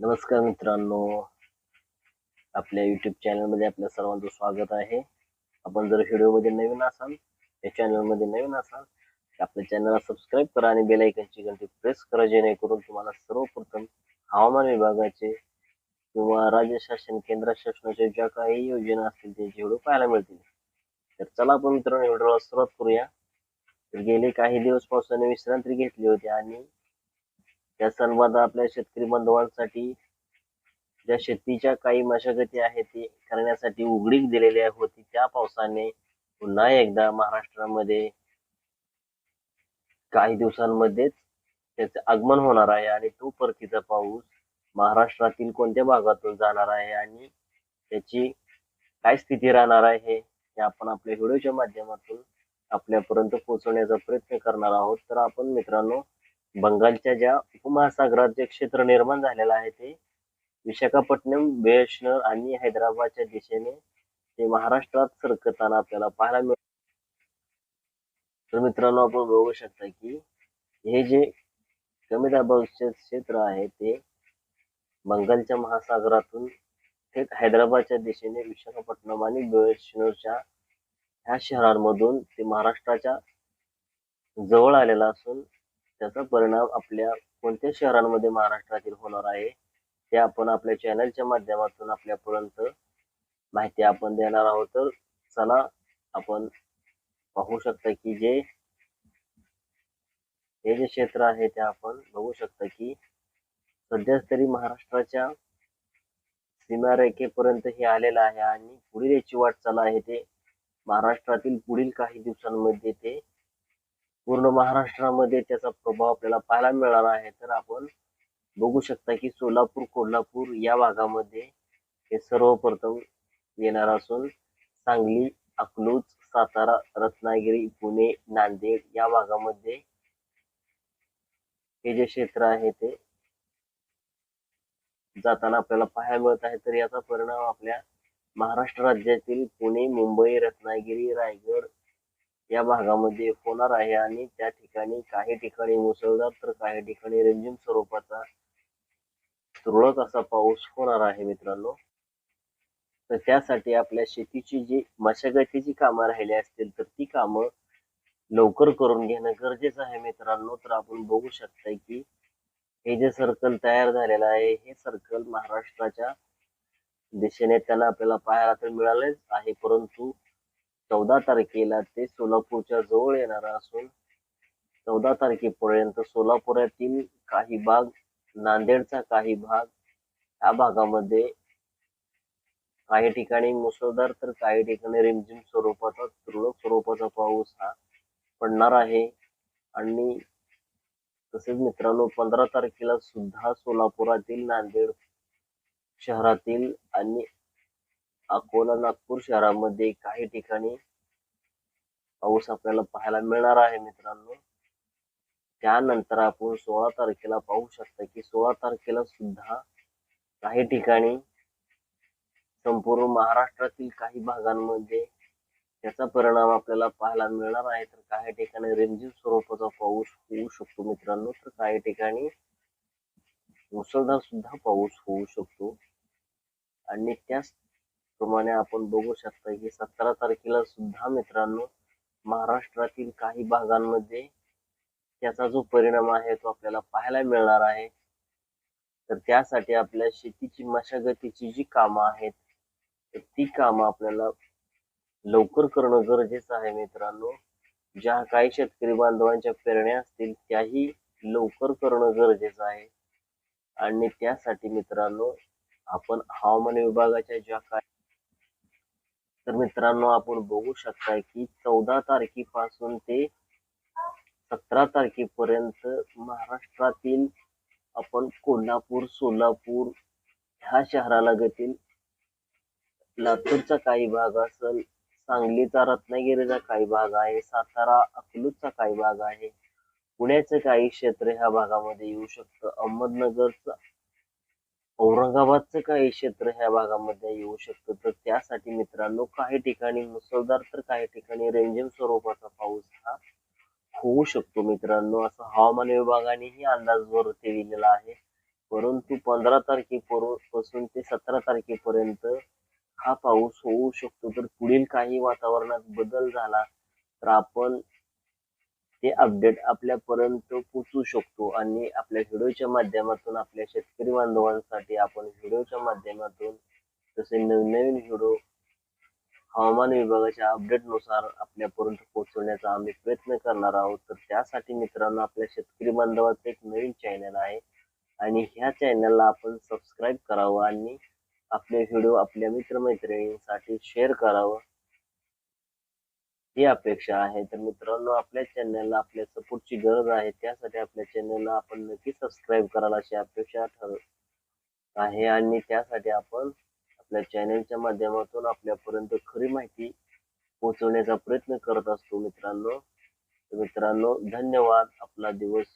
नमस्कार मित्रांनो. आपल्या युट्यूब चॅनलमध्ये आपल्या सर्वांचं स्वागत आहे. आपण जर व्हिडिओमध्ये नवीन असाल या चॅनलमध्ये नवीन असाल तर आपल्या चॅनलला सबस्क्राईब करा आणि बेलायकनची घंटी प्रेस करा जेणेकरून तुम्हाला सर्वप्रथम हवामान विभागाचे किंवा राज्य शासन केंद्र शासनाच्या ज्या काही योजना असतील त्यांचे व्हिडिओ पाहायला मिळतील. तर चला आपण मित्रांनो व्हिडिओला सुरुवात करूया. तर गेले काही दिवस पावसाने विश्रांती घेतली होती आणि या संवाद आपल्या शेतकरी बांधवांसाठी ज्या शेतीच्या काही मशागती आहेत ते करण्यासाठी उघडीक दिलेली होती त्या पावसाने पुन्हा एकदा महाराष्ट्रामध्ये काही दिवसांमध्येच त्याचे आगमन होणार आहे आणि तो परतीचा पाऊस महाराष्ट्रातील कोणत्या भागातून जाणार आहे आणि त्याची काय स्थिती राहणार आहे हे आपण आपल्या व्हिडिओच्या माध्यमातून आपल्यापर्यंत पोहोचवण्याचा प्रयत्न करणार आहोत. तर आपण मित्रांनो बंगालच्या ज्या उपमहासागरात जे क्षेत्र निर्माण झालेलं आहे ते विशाखापट्टणम बेशनर आणि हैदराबादच्या दिशेने ते महाराष्ट्रात सरकताना आपल्याला पाहायला मिळत. तर मित्रांनो आपण बघू शकता की हे जे कमी दाबाचे क्षेत्र आहे ते बंगालच्या महासागरातून थेट हैदराबादच्या दिशेने विशाखापट्टणम आणि बेळशनरच्या ह्या शहरांमधून ते महाराष्ट्राच्या जवळ आलेला असून त्याचा परिणाम आपल्या कोणत्या शहरांमध्ये महाराष्ट्रातील होणार आहे ते आपण आपल्या चॅनलच्या माध्यमातून आपल्यापर्यंत माहिती आपण देणार आहोत. तर चला आपण पाहू शकता की जे हे जे क्षेत्र आहे ते आपण बघू शकता की सध्या तरी महाराष्ट्राच्या सीमारेखेपर्यंत हे आलेलं आहे आणि पुढील याची वाटचाल आहे ते महाराष्ट्रातील पुढील काही दिवसांमध्ये ते पूर्ण महाराष्ट्रामध्ये त्याचा प्रभाव आपल्याला पाहायला मिळणार आहे. तर आपण बघू शकता की सोलापूर कोल्हापूर या भागामध्ये हे सर्वप्रथम येणार असून सांगली अकलूज सातारा रत्नागिरी पुणे नांदेड या भागामध्ये हे जे क्षेत्र आहे ते जाताना आपल्याला पाहायला मिळत आहे. तर याचा परिणाम आपल्या महाराष्ट्र राज्यातील पुणे मुंबई रत्नागिरी रायगड या भागामध्ये होणार आहे आणि त्या ठिकाणी काही ठिकाणी मुसळधार तर काही ठिकाणी रिमझिम स्वरूपाचा तुरळक असा पाऊस होणार आहे मित्रांनो. तर त्यासाठी आपल्या शेतीची जी मशागतीची कामं राहिली असतील तर ती कामं लवकर करून घेणं गरजेचं आहे मित्रांनो. तर आपण बघू शकता की हे जे सर्कल तयार झालेलं आहे हे सर्कल महाराष्ट्राच्या दिशेने त्यांना आपल्याला पाहायला तर मिळालेच आहे. परंतु चौदा तारखेला ते सोलापूरच्या जवळ येणार असून चौदा तारखेपर्यंत सोलापुरातील काही भाग नांदेडचा काही भाग या भागामध्ये काही ठिकाणी मुसळधार तर काही ठिकाणी रिमझिम स्वरूपाचा तुरळक स्वरूपाचा पाऊस हा पडणार आहे. आणि तसेच मित्रांनो पंधरा तारखेला सुद्धा सोलापुरातील नांदेड शहरातील आणि अकोला नागपूर शहरामध्ये काही ठिकाणी पाऊस आपल्याला पाहायला मिळणार आहे मित्रांनो. त्यानंतर आपण सोळा तारखेला पाहू शकता की सोळा तारखेला सुद्धा काही ठिकाणी संपूर्ण महाराष्ट्रातील काही भागांमध्ये त्याचा परिणाम आपल्याला पाहायला मिळणार आहे. तर काही ठिकाणी रिमझिम स्वरूपाचा पाऊस होऊ शकतो मित्रांनो. तर काही ठिकाणी मुसळधार सुद्धा पाऊस होऊ शकतो. आणि त्याच प्रमाणे आपण बघू शकता की सतरा तारखेला सुद्धा मित्रांनो महाराष्ट्रातील काही भागांमध्ये त्याचा जो परिणाम आहे तो आपल्याला पाहायला मिळणार आहे. तर त्यासाठी आपल्या शेतीची मशागतीची जी कामं आहेत ती कामं आपल्याला लवकर करणं गरजेचं आहे मित्रांनो. ज्या काही शेतकरी बांधवांच्या पेरण्या असतील त्याही लवकर करणं गरजेचं आहे. आणि त्यासाठी मित्रांनो आपण हवामान विभागाच्या ज्या काही तर मित्रांनो आपण बघू शकता की चौदा तारखेपासून ते सतरा तारखेपर्यंत महाराष्ट्रातील आपण कोल्हापूर सोलापूर ह्या शहरालगतील लातूरचा काही भाग असेल सांगलीचा रत्नागिरीचा काही भाग आहे सातारा अकलूजचा काही भाग आहे पुण्याचं काही क्षेत्र ह्या भागामध्ये येऊ शकतं अहमदनगरचं औरंगाबादचं काही क्षेत्र ह्या भागामध्ये येऊ शकतं. तर त्यासाठी मित्रांनो काही ठिकाणी मुसळधार तर काही ठिकाणी रेमझेम स्वरूपाचा पाऊस हा होऊ शकतो मित्रांनो. असं हवामान विभागानेही अंदाज वरती दिलेला आहे. परंतु परंतु पंधरा तारखेपासून ते सतरा तारखेपर्यंत हा पाऊस होऊ शकतो. तर पुढील काही वातावरणात बदल झाला तर आपण ते अपडेट आपल्यापर्यंत पोचू शकतो आणि आपल्या व्हिडिओच्या माध्यमातून आपल्या शेतकरी बांधवांसाठी आपण व्हिडिओच्या माध्यमातून तसे नवनवीन व्हिडिओ हवामान विभागाच्या अपडेटनुसार आपल्यापर्यंत पोहोचवण्याचा आम्ही प्रयत्न करणार आहोत. तर त्यासाठी मित्रांनो आपल्या शेतकरी बांधवाचं एक नवीन चॅनल आहे आणि ह्या चॅनलला आपण सबस्क्राईब करावं आणि आपले व्हिडिओ आपल्या मित्रमैत्रिणींसाठी शेअर करावं. ही अपेक्षा आहे. तर मित्रांनो आपल्या चॅनलला आपल्या सपोर्टची गरज आहे त्यासाठी आपल्या चॅनलला आपण नक्की सबस्क्राईब कराल अशी अपेक्षा ठर आहे. आणि त्यासाठी आपण आपल्या चॅनलच्या माध्यमातून आपल्यापर्यंत खरी माहिती पोहोचवण्याचा प्रयत्न करत असतो मित्रांनो. तर मित्रांनो धन्यवाद. आपला दिवस